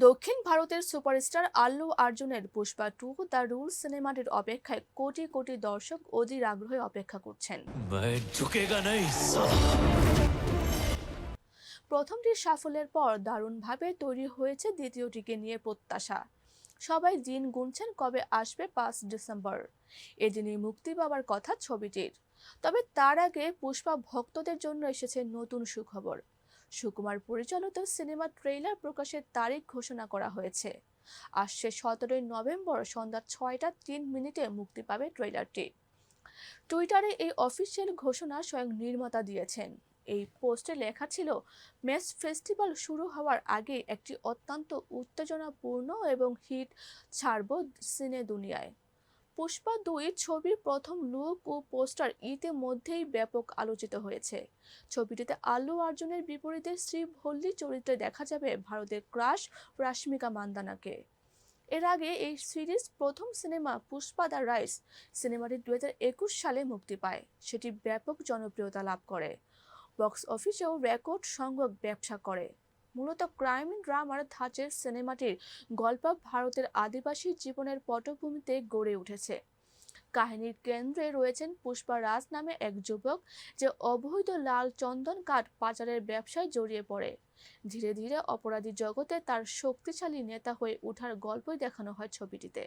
দক্ষিণ ভারতের সুপারস্টার আল্লু আর্জুনের পুষ্পা টু দ্য রুল সিনেমাটির অপেক্ষায় কোটি কোটি দর্শক অধীর আগ্রহে অপেক্ষা করছেন। প্রথমটির সাফল্যের পর দারুণভাবে তৈরি হয়েছে দ্বিতীয়টিকে নিয়ে প্রত্যাশা। সবাই দিন গুনছেন কবে আসবে পাঁচ ডিসেম্বর। এদিনই মুক্তি পাবার কথা ছবিটির। তবে তার আগে পুষ্পা ভক্তদের জন্য এসেছে নতুন সুখবর। সুকুমার পরিচালিত সিনেমা ট্রেইলার প্রকাশের তারিখ ঘোষণা করা হয়েছে। আসছে সতেরোই নভেম্বর সন্ধ্যা ছয়টা তিন মিনিটে মুক্তি পাবে ট্রেইলারটি। টুইটারে এই অফিসিয়াল ঘোষণা স্বয়ং নির্মাতা দিয়েছেন। এই পোস্টে লেখা ছিল, মেস ফেস্টিভ্যাল শুরু হওয়ার আগে একটি অত্যন্ত উত্তেজনাপূর্ণ এবং হিট ছাড়ব সিনে দুনিয়ায়। পুষ্পা দুই ছবির প্রথম লুক ও পোস্টার ইতিমধ্যেই ব্যাপক আলোচিত হয়েছে। ছবিটিতে আল্লু অর্জুনের বিপরীতে শ্রী ভল্লি চরিত্রে দেখা যাবে ভারতের ক্রাশ রাশ্মিকা মান্দানাকে। এর আগে এই সিরিজ প্রথম সিনেমা পুষ্পা দ্য রাইস সিনেমাটি দু একুশ সালে মুক্তি পায়। সেটি ব্যাপক জনপ্রিয়তা লাভ করে। বক্স অফিসেও রেকর্ড সংখ্যক ব্যবসা করে। মূলত ক্রাইম ড্রামার ধাঁচের সিনেমাটির গল্প ভারতের আদিবাসী জীবনের পটভূমিতে গড়ে উঠেছে। কাহিনীর কেন্দ্রে রয়েছেন পুষ্পা রাজ নামে এক যুবক যে অবৈধ লাল চন্দন কাঠ পাচারের ব্যবসায় জড়িয়ে পড়ে। ধীরে ধীরে অপরাধী জগতে তার শক্তিশালী নেতা হয়ে ওঠার গল্পই দেখানো হয় ছবিটিতে।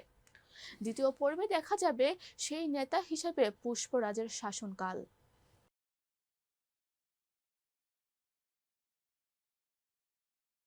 দ্বিতীয় পর্বে দেখা যাবে সেই নেতা হিসেবে পুষ্পরাজের শাসনকাল।